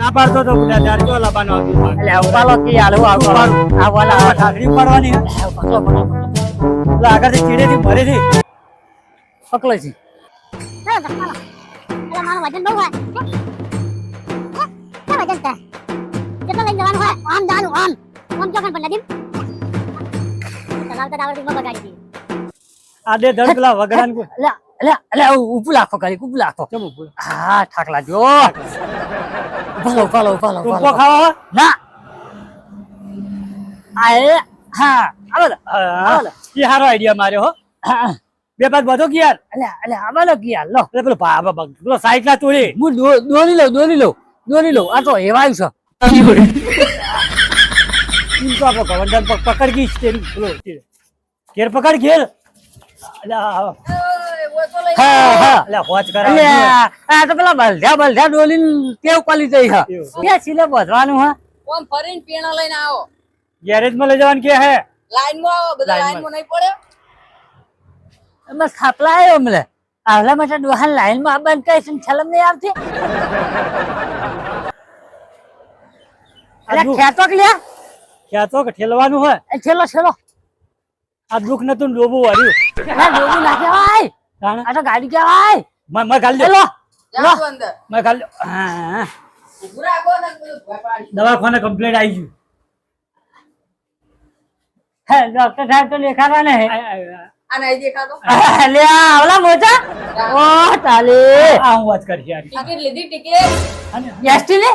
ના પાડતો તો બધા ચાર ચો લાવવાનો આવતું એટલે ઉપાલો કે આલો આવો. આ વાલા ઠાકરી પડવાની પકલો પકડો એટલે આગળથી ચીડે થી છે થી પકલો ચાલો એટલે મારું વજન બહુ હોય. હે? હે? વજન છે કેટલો લઈને જવાનું હોય આમ જવાનું આમ. આમ ચોકન પર નદીમ? ચલાવતા આવડતું ન બગાડી દીધું આ દે ધડ પેલા વગડાને કોઈ. એટલે એટલે એટલે ઉપુ લાખો કરી ઉપુ લાખો. કેમ ઊભું. હા ઠાકલા જો. ઉપાલો ઉપાલો ઉપાલો ટૂંકો ખાવા ના આ એ હા આવો લે. હા, એ હારો આઈડિયા માર્યો હો બે પાંચ બધો કે યાર એટલે એટલે આમાં કી યાર લો એટલે પેલો ભા- ભા- ભા- પેલો સાઈડ ના તોડી હું દોરી લઉં દોરી લઉં દોરી લઉં આ તો એવાયું છે ઈમ તો ગવર્નર પગ પકડ ગઈ પેલો સ્ટેરિંગ. ઘેર પકડ ઘેર આ- હા હા. એટલે હોજ એટલે આ તો પેલા બલધા બલધા ડોલીને કેવ કોલી જઈ હા? એવું. ક્યાં સિલે હા. ઓમ ફરીને પીણા લઈને આવો. ગેરેજમાં લઈ જવાનું કે હે? લાઈનમાં આવો બધા લાઈનમાં. લાઈનમાં નહીં પડે. એમાં થાપલા આવ્યો અમને. આવલા માટે ડોહાન લાઈનમાં બંધ કઈ છે છલમ નહીં આવતી. અરે ખેતો કે લ્યા? ક્યાં તો કે ઠેલવાનું હોય? એ છેલ્લો છેલ્લો આ દુઃખ નતું ડોબું વાળ્યું. ડોબું નાખ્યા તાણે આ તો ગાડી કહેવાય. મ- મે ચલો જાઓ અંદર. મ ગાલી હા. દવાખાને કમ્પ્લેટ આવી ગયું. હે ડોક્ટર સાહેબ તો દેખાતા ને આ- નહીં દેખાતો? લે આવલા મોટા ઓ તાલે. આ હું વાત કરી યાર. ટિકિટ લીધી ટિકિટ? અને એસટી ને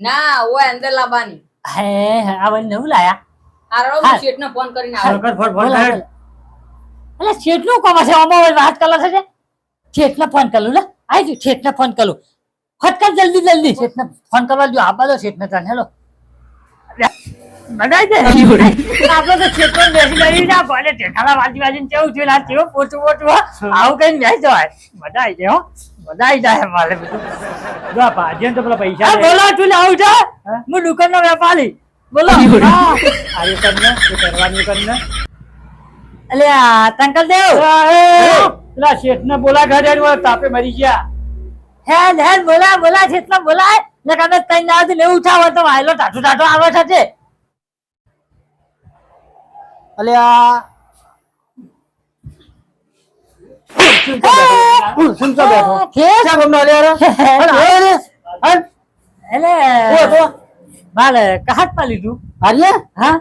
ના ઓ અંદર લાવવાની. હે હે, આ વળી નવું લાયા? આરો રડો ને ફોન કરીને આવો. કર ફોન ફોન. એટલે શેઠનું કામ છે આમાં વાત કલા છે શેઠને ફોન કરું લે. આવી ગયું શેઠને ફોન કરું. ફટકર જલ્દી જલ્દી. શેઠને ફોન કરવા જો આ દો શેઠને તને હેલો. આપણે તો શેઠને બેસી ગઈ ના ભલે ઠેકાણા વાજી વાજીને કેવું થયું? ના કેવું પોચું પોચું. આવું કઈ બેસી જવાય. બધાય જાય હો. બધાય જાય મારે બધું. જો આ ભાજીને તો પેલા પૈસા. બોલો તું લાવું છે? હું? દુકાનનો વેપારી. બોલો. હા. આ કરને, કરવાનું કરને. એટલે આ દેવ. પેલા શેઠ ને બોલા ઘરે તાપે મરી ગયા. હેન હેન બોલા બોલા શેઠ ને બોલાય. ને કદાચ તઈ ના આવતી લેવું ઉઠાવો તો વાયલો ટાટો ટાટો આવે છે અલે આ. બેઠો અલે અરે, અરે, અરે, અરે, ઓ, તો, બાલે કહાત પા લીધું. આર્ય? હા?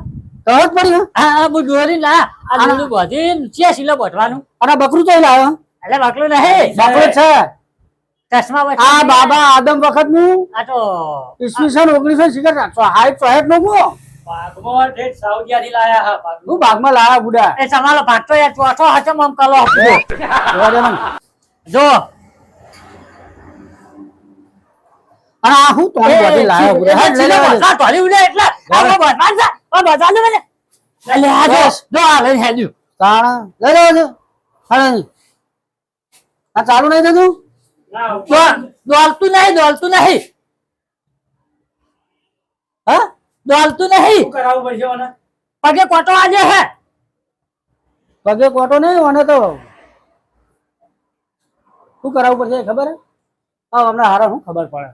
કહત પડ્યું? હા. હા બુ દોરી લા. આ દોરી બધી ચિયા સિલો બટવાનું. અને બકરું તો લાવ્યો એટલે બકરું નહીં. બકરું છે. ચશ્મા બચા આ બાબા આદમ વખતનું આ તો ઈસવીસન ઓગણીસો સિત્તેર સાઠ ચોસઠનું હું લાયા બુડા. એ તમારો ભાગ તો યાર ચોથો હશે મમ કલો. જો. અને આ હું તો લાયા બુડા. એટલે. બટવાન છે આ બતા દે મને. એટલે આ જો. જો આ લઈને હેડ્યું તાણ. લઈ લેવા દે. હા, આ ચાલુ નહીં થતું? દોલતું નહીં દોલતું નહીં. હા? દોલતું નહીં. પગે કોટો આજે હે. પગે કોટો નહીં મને તો શું કરાવવું પડશે ખબર હે? હા હમણાં હારા શું ખબર પડે?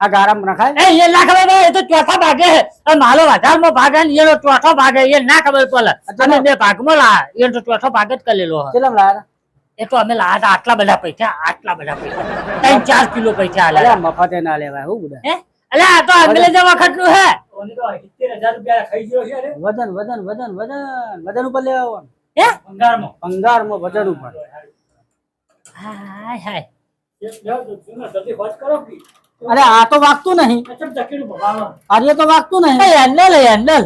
આ ગારામ નખાય એ એ ના ખબર પડે એ તો ચોથા ભાગે હે અને મારો વધારમાં ભાગ હે એનો ચોથો ભાગે એ ના ખબર પડે. અમે બે ભાગમાં લા એ તો ચોથો ભાગ જ કરેલો હે કેટલામ લાયા એ તો અમે લાયા હતા આટલા બધા પૈસા આટલા બધા પૈસા. ત્રણ ચાર કિલો પૈસા મફતે ના લેવાય હું બધા હે? અલે આ તો અંગ્રેજ વખતનું હે વજન વજન વજન વજન. વજન ઉપર લેવા આવવાનું. હે? ભંગારમાં વજન ઉપર. હાય હાય. અરે આ તો વાગતું નહીં. અરે તો વાગતું નહીં. એ હેન્ડલ હેન્ડલ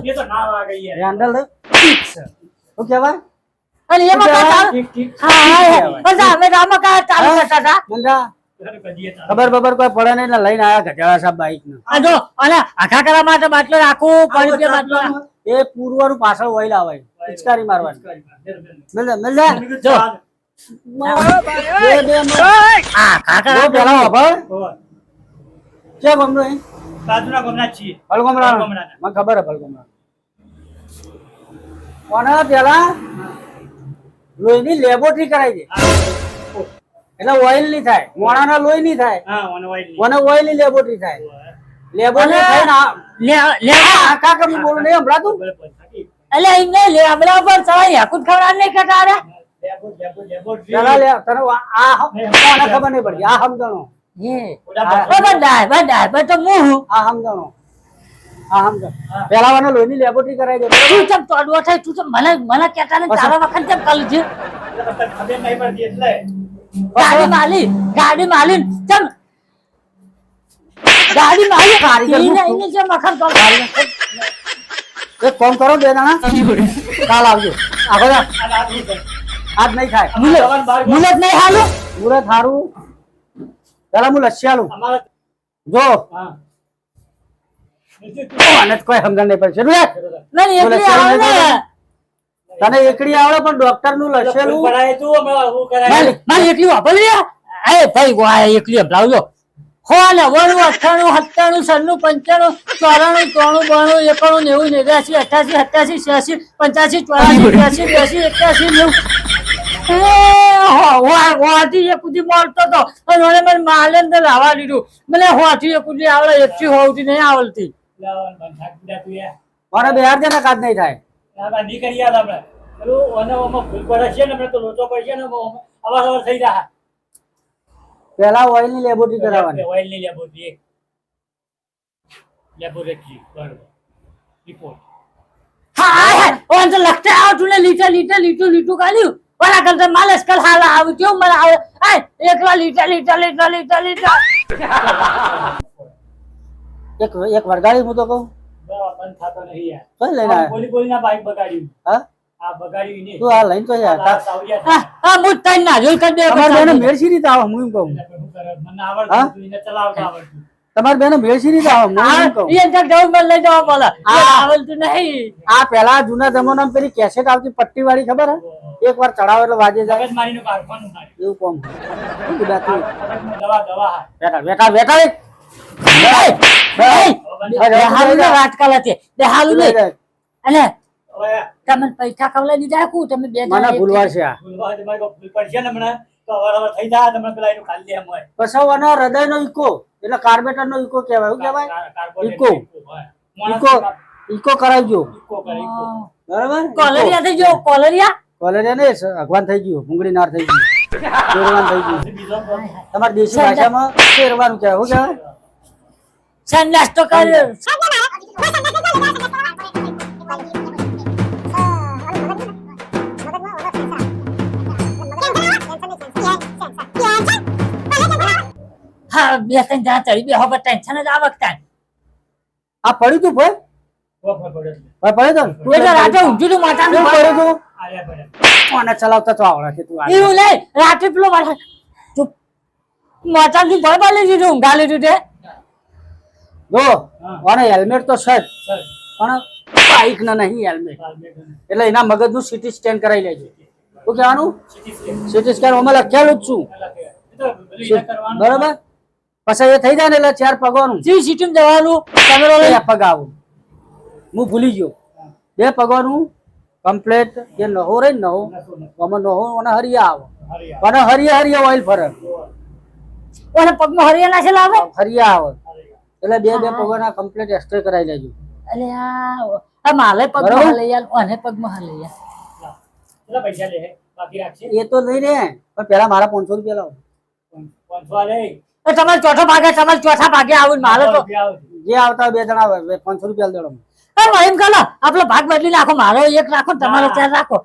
હેન્ડલ શું કહેવાય? અને એમાં કા હા હા અમે રામા કા ચાલુ કરતા હતા. મંજા ખબર બબર કોઈ પડે નહીં લઈને આયા ગધેડા સાહેબ બાઈક ને આ જો અને આખા કરવા માટે બાટલો રાખું બાટલો એ પૂર્વનું પાછળ વહી લાવાય પિચકારી મારવાની. મિલ જા, જો બે બે આ ખાખરા પેલા. છે ગમરો એ? બાજુના ગમરા છીએ. ભલગોમરાનો. મને ખબર હે ભલગમરા કોના પેલા? લોહીની લેબોરેટરી કરાવી દે. એટલે ઓઇલ નહીં થાય. મોણાના લોહી નહીં થાય. મને ઓઇલની લેબોરેટરી થાય. લેબોરેટરી હું બોલું નહીં હમણાં એટલે એમને લેબડા પર સવાય યાકુત ખવડાવ નહીં કરતા રે લેબો, લેબો, લેબોરેટરી. પેલા લે તને આ- ખબર નહીં પડતી. આ સમજણો. બધાય બધાય પણ હું હું આ સમજણો. આ સમજણ. પેલા વાને લોહીની લેબોરેટરી કરાવી દે. તું ચમ તોડવો થાય? તું ચમ મને મને કહેતા ને તારા વખત ચમ કરું છે? એટલે તને ખબર નહીં પડતી એટલે ગાડી માલી ગાડી માલી ચમ ગાડી માલી કારીગર એને નું- એને ચમ એક કામ કરો બે દાણા કાલ આવજો. આખો દા આ રાત. હું કરું. આજ નહીં ખાય. બહાર મુલત નહીં હાલું? મુરત હારું. પેલા હું. લસ્સી આલું જો કોઈ સમજણ નહીં પડશે તને એકડી આવડે પણ ડોક્ટરનું લસેલું એકલી વાપરી એ ભાઈ વાય એકલી સંભળાવજો હો નવ્વાણું અઠ્ઠાણું સત્તાણું સન્નું પંચાણું ચોરાણું ત્રાણું બાણું એકાણું નેવું નેવ્યાસી અઠ્યાસી સત્યાસી છ્યાસી પંચ્યાસી ચોરાસી બ્યાસી બ્યાસી એક્યાસી નેવું. હોથી એક સુધી તો. અને મને મને માલે અંદર લાવવા દીધું. મને હોથી એક સુધી આવડે એકથી હોવતી નહીં આવડતી. તું યાર. મને બિહાર જના કાજ નહીં થાય. બા. પેલું ને તો ને ઓઇલની લેબોરેટરી કરાવવાની. ઓઇલની લેબોરેટરી લેબોરેટરી બરોબર. રિપોર્ટ હા ઓન તો લખતા આવતું ને લીટર લીટર લીટું લીટું કાઢ્યું. ઓલા તો માલસ કલ હાલા આવું કેવું મને આવે આય એકલા લીટા લીટા લીટા લીટા લીટા એક એક વરગાડી હું તો કહું? બંધ થતો નહીં યાર કઈ લઈને આવ્યો? બોલી બોલીને બાઈક બગાડ્યું હા? આ બગાડ્યું નહીં તું આ લઈને તો યાર હા હા તઈ ના જોલ કરી દે તમારે બેને મેળસી રીતે આવો હું એમ કહું. એટલે મને આવડતું હતું, એને ચલાવતા આવડતું તમારે બેને મેળસી રીતે આવો હું એમ કહું. એ તક જવું મને લઈ જવા બોલે. આવડતું નહીં. આ પેલા જૂના જમાનામાં પેલી કેસેટ આવતી પટ્ટી વાળી ખબર હે? એક વાર ચડાવો એટલે વાગે જાય. એવું કોમ. શું દવા દવા બેટા બેટા બેટા તમે પૈસા કવલા દીધા કુ તમે બે મને ભૂલવા છે. હૃદય નો ઈકો એટલે કાર્બેટર નો ઇકો કેવાય શું કાર્બોનેટ ઇકો. Eco eco. કરાવજો. બરાબર? કોલરિયા થઈ ગયો કોલરિયા. કોલેરિયા ને અગવાન થઈ ગયું ભૂંગળી નાર થઈ ગયું શેરવાન થઈ ગયું. તમારી દેશી ભાષામાં શેરવાનું કહેવાય શું કહેવાય? તો હા બે ત્રણ જણા ચડી બે હવે ટેન્શન જ આવકતા આ પડ્યું તું ભાઈ પડે છે. તું એટલે રાતે ઊંઘ્યું તું માથાનું કેવું પડ્યું તું? કોને ચલાવતા તો આવડે છે તું એવું નહીં રાતે પેલો માથા ચૂપ. માથાથી ભય બાલી દીધું ઊંઘા લીધું તે જો અને હેલ્મેટ તો છે પણ બાઈક ના નહીં હેલ્મેટ. એટલે એના મગજનું સીટી સ્કેન કરાવી લેજો. શું કહેવાનું? સિટી સ્કેન અમે લખેલું જ છું. બરાબર? પછી એ થઈ જાય ને એટલે ચાર પગવાનું જી સીટી જવાનું. કેમેરો લઈ. બે પગ આવું. હું ભૂલી ગયો. બે પગવાનું કમ્પ્લેટ જે નહો રે ને નહો નસો. નહો અને હરિયા આવો. અને હરિયા હરિયા ઓઇલ ફરે ઓને પગમાં હરિયા નાખેલા આવે હરિયા આવે. એટલે બે બે પગવાના કમ્પ્લેટ એક્સરે કરાવી લેજો. અલે આ માલે પગમાં લઈ આલ ઓને પગમાં હલઈ યાર. લા. કેટલા પૈસા લે બાકી રાખશે એ તો નહીં રે પણ પેલા મારા પાંચસો રૂપિયા લાવો. પાંચસો આ લે એ તમારે ચોથો ભાગે તમારે ચોથા ભાગે આવું ને મારે તો. છે. જે આવતા બે જણા આવે, પાંચસો રૂપિયા દેડો એ એમ કરો આપણો ભાગ બદલી નાખો મારો એક રાખો તમારો ચાર રાખો.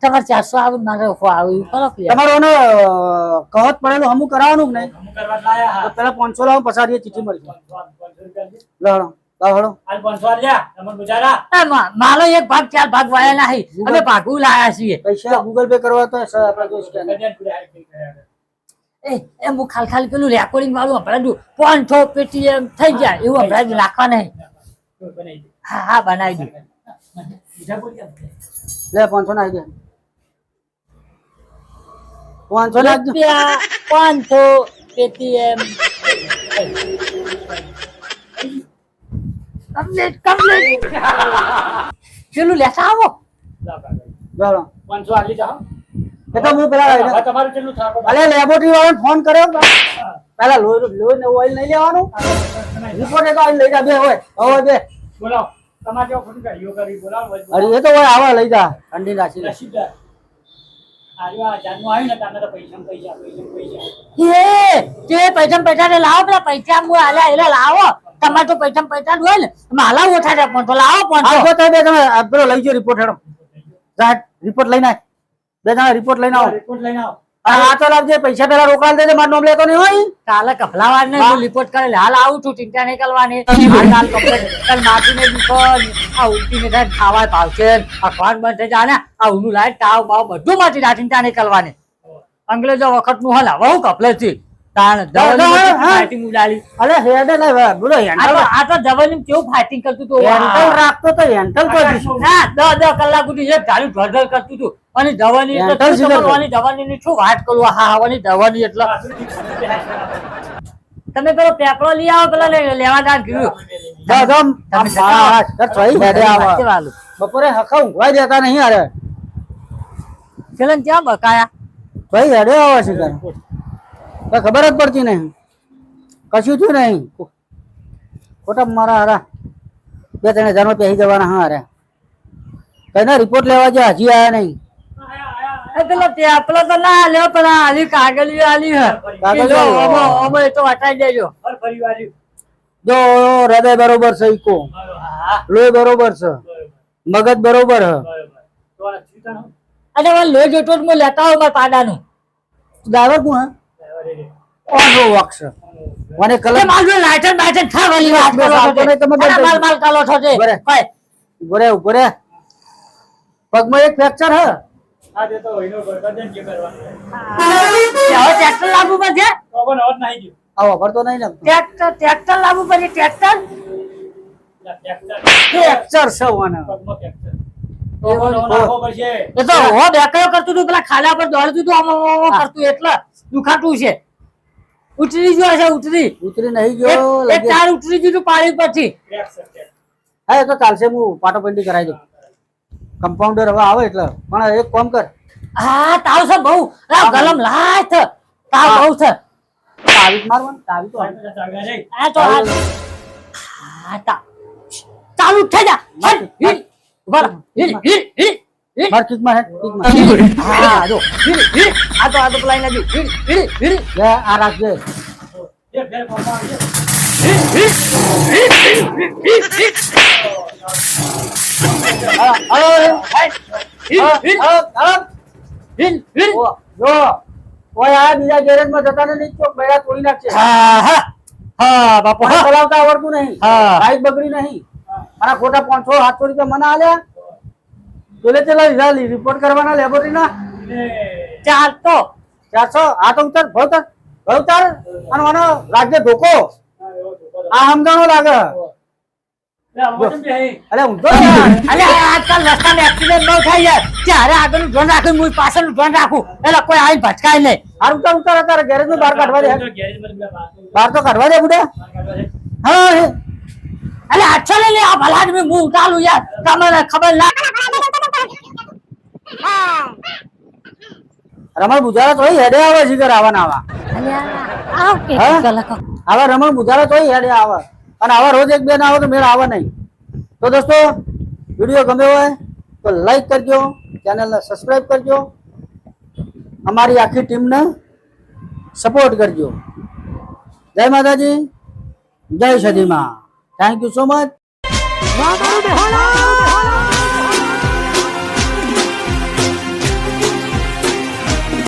તમારે ચારસો આવે મારે આવે યાર. તમારો એનો કહત પડેલું હમું કરાવવાનું નહીં? અમુક કરવા લાયા પેલા પાંચસો લાવો પછી ચીઠી મળી. મારો એક ભાગ ચાર ભાગ વાયા નહીં અમે ભાગું લાયા છીએ. પૈસા ગૂગલ પે કરવા તો જો. એ હું ખાલી ખાલી પેલું રેકોર્ડિંગ વાળું હમણાં પાંચસો પેટીએમ થઈ જાય એવું હમણાં જ નાખવા નહીં. હા હા બનાવી દે. લે પાંચસો નાખી દે. પાંચસો રૂપિયા પાંચસો પેટીએમ. Complete complete. પેલું લેતા આવો. લાવ પાંચસો આ લઈ જાઓ. એ તો હું પેલા તમારું કેટલું થાકો અલે લેબોરેટરી વાળાને ફોન કર્યો. પેલા લોહી લોહી ને ઓઇલ નહીં લેવાનું? રિપોર્ટ એ તો લઈ જા બે હોય. હવે બે. બોલાવો અરે એ તો હોય આવા લઈ જા. ઠંડી ને પૈસા પૈસા. લાવો પેલા પૈસા હું આલ્યા એટલે લાવો. તમારે તો પૈસા પૈસા હોય ને માલા ઓછા છે પણ તો લાવો પણ તમે પેલો લઈ જાઓ રિપોર્ટ હેડો. રિપોર્ટ લઈને બે જણા રિપોર્ટ લઈને આવો. રિપોર્ટ લઈને આવો. આ તો લાવજે પૈસા પેલા રોકાણ દેજે મારું નામ લેતો નહીં હોય. કાલે કફલાવાર ને હું રિપોર્ટ કરે હાલ આવું છું ચિંતા નહીં કરવાની. હાલ હાલ માટીને દુખો. આ ઉલટી થાય ખાવા ભાવશે. આ ખોટ બંધ થઈ જાય ને આ ઊનું લાઈટ તાવ બાવ બધું માંથી જાય ચિંતા નહીં કરવાની. અંગ્રેજો વખતનું હલા બહુ કપલે છે. તાણ હા, રાખતો તો હેન્ડલ કરતું હતું અને દવાની એટલે શું સીધા શું વાત કરું? હા હવાની દવાની એટલે. તમે પેલો પેપડો લઈ આવો પેલા લેવા દાન કીધું. બપોરે હકા ઊંઘવા દેતા નહીં અરે પેલા ને ત્યાં બકાયા? ભાઈ હેડે આવે છે તો ખબર જ પડતી નહીં. કશું થયું નહીં. ખોટા મારા હારા. બે ત્રણ હજારમાં પહેરી જવાના હા અરે કઈ ના રિપોર્ટ લેવા ગયા હજી આયા નહીં. પેલો પેપલો તો ના આલ્યો પણ આલ્યું આલી આલ્યું આલી હે. કાગળિયો જો, આલ્યો. ઓમો ઓમો એ તો હટાઈ દેજો. જો હૃદય બરોબર છે ઈકો. હા, લોહી બરોબર છે. મગજ બરોબર છે અને મને લોહી જોતો હું લેતા હોઉં મારા પાડાનું. ડ્રાઈવર કોણ હે? ઓનરો વોક છે? મને કલર મારું લાઇટર બાઇટર થા વાલી વાત કરો તમે માલ માલ કાલો છો જે બરે. ઉભરે પગમાં એક ફ્રેક્ચર હે. આ જે તો હોઈનો ગરદન જે કરવાનું હવે ટ્રેક્ટર લાવવું પડશે? તો પણ અવાજ નાહી ગયો. આ વાપરતો નહીં ને ટ્રેક્ટર ટ્રેક્ટર લાવવું પડશે ટ્રેક્ટર લા, ફ્રેક્ચર. ફ્રેક્ચર છે ઓને. પગમાં ફ્રેક્ચર. તો પણ અવાજ નાખવો પડશે. એ તો હો બેકયો કરતું હતું પેલા ખાડા પર દોડતું હતું આમ કરતું એટલે દુખાતું છે. ઉતરી ગયો છે ઉતરી. ઉતરી નહીં ગયો તાર ઉતરી ગયું પાણી પરથી. હા એ તો ચાલશે હું પાટોપંડી કરાવી દઉં. કમ્પાઉન્ડર હવે આવે એટલે. પણ એક કામ કર. હા તાવ છે બહુ. આ ગલમ લાય છે. તાવ બહુ છે. તાવી મારવાનું? તાવી તો આ તો આ હા તા ચાલુ થઈ જા. હિલ, હિલ. ઊભા રહો. હિલ, હિલ, હે કિકમાં હા જો. હિલ, હિલ. આ તો આ તો પેલા એના જેવું. હિલ, હિલ, હિલ. લે આ હાલો, હિલ, હિલ, હાલો, હાલો. બીજા અને ખોટા પાંચસો સાતસો રૂપિયા મને આલ્યા જોલે ચલા લીધા રિપોર્ટ કરવાના લેબોરેટરીના ને તો ચારસો આ તો ઉતાર ભાવ ઉતાર ભાવ ઉતાર અને મને રાજ્ય ધોકો આ સમજાણો લાગે? અરે ઊંધો અરે આજકાલ રસ્તામાં એક્સિડન્ટ ન થાય યાર ત્યારે આગળનું ધ્યાન રાખું હું પાછળનું ધ્યાન રાખું. એટલે કોઈ આવીને ભટકાય નહીં. હાર ઉતાર ઉતાર અત્યારે ગેરેજનું બહાર કાઢવા દે. બહાર તો કાઢવા દે બુડા. હા. અરે આછા લઈ લે આ ભલા આદમી હું ઉતારું યાર. તમને ખબર ના રમણ બુજારા તો હેડે આવે છે આવા આવા. આવ કે? કલાક આવા રમણ બુજારા તો હેડે આવે. અને આવા રોજ એક બે ના આવે તો મેળ આવે નહીં. તો દોસ્તો, વીડિયો ગમ્યો હોય તો લાઈક કરજો ચેનલને સબસ્ક્રાઈબ કરજો. અમારી આખી ટીમને સપોર્ટ કરજો. જય માતાજી, જય સદીમાં થેન્ક યુ સો મચ